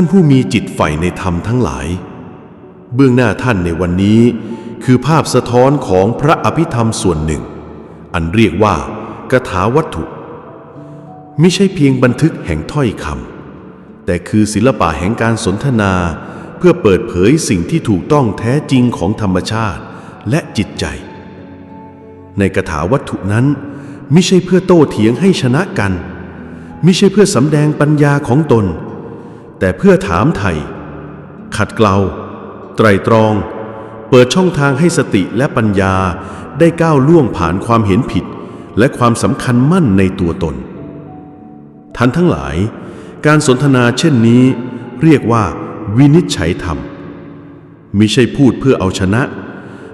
ท่านผู้มีจิตใฝ่ในธรรมทั้งหลาย เบื้องหน้าท่านในวันนี้คือภาพสะท้อนของพระอภิธรรมส่วนหนึ่ง อันเรียกว่ากถาวัตถุไม่ใช่เพียงบันทึกแห่งถ้อยคำแต่คือศิลปะแห่งการสนทนาเพื่อเปิดเผยสิ่งที่ถูกต้องแท้จริงของธรรมชาติและจิตใจ ในกถาวัตถุนั้นไม่ใช่เพื่อโต้เถียงให้ชนะกัน ไม่ใช่เพื่อสำแดงปัญญาของตน แต่เพื่อถามไถ่ขัดเกลา ไตรตรอง เปิดช่องทางให้สติและปัญญาได้ก้าวล่วงผ่านความเห็นผิด และความสำคัญมั่นในตัวตนท่านทั้งหลาย การสนทนาเช่นนี้ เรียกว่า วินิจฉัยธรรมมิใช่พูดเพื่อเอาชนะ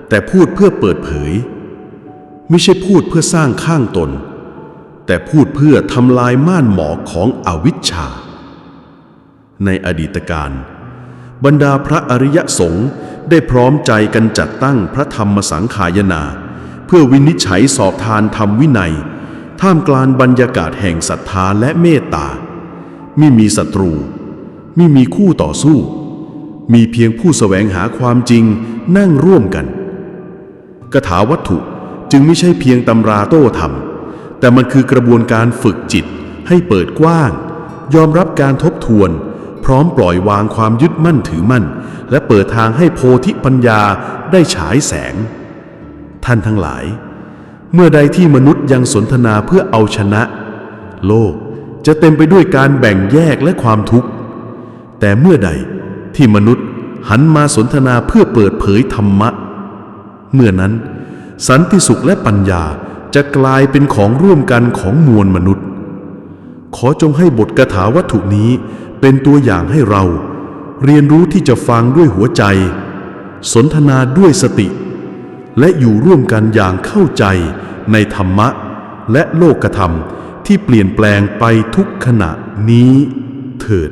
แต่พูดเพื่อเปิดเผยไม่ใช่พูดเพื่อสร้างข้างตน แต่พูดเพื่อทำลายม่านหมอกของอวิชชา ในอดีตการ บรรดาพระอริยสงฆ์ได้พร้อมใจกันจัดตั้งพระธรรมสังขายนา เพื่อวินิจฉัยสอบทานธรรมวินัย ท่ามกลางบรรยากาศแห่งศรัทธาและเมตตา ไม่มีศัตรู ไม่มีคู่ต่อสู้ มีเพียงผู้แสวงหาความจริงนั่งร่วมกันกถาวัตถุจึงไม่ใช่เพียงตำราโต้ธรรม แต่มันคือกระบวนการฝึกจิตให้เปิดกว้าง ยอมรับการทบทวน พร้อมปล่อยวางความยึดมั่นถือมั่น และเปิดทางให้โพธิปัญญาได้ฉายแสง ท่านทั้งหลาย เมื่อใดที่มนุษย์ยังสนทนาเพื่อเอาชนะ โลกจะเต็มไปด้วยการแบ่งแยกและความทุกข์ แต่เมื่อใดที่มนุษย์หันมาสนทนาเพื่อเปิดเผยธรรมะ เมื่อนั้น สันติสุขและปัญญาจะกลายเป็นของร่วมกันของมวลมนุษย์ ขอจงให้บทกถาวัตถุนี้ เป็นตัวอย่างให้เรา เรียนรู้ที่จะฟังด้วยหัวใจ สนทนาด้วยสติ และอยู่ร่วมกันอย่างเข้าใจในธรรมะ และโลกธรรมที่เปลี่ยนแปลงไปทุกขณะนี้เถิด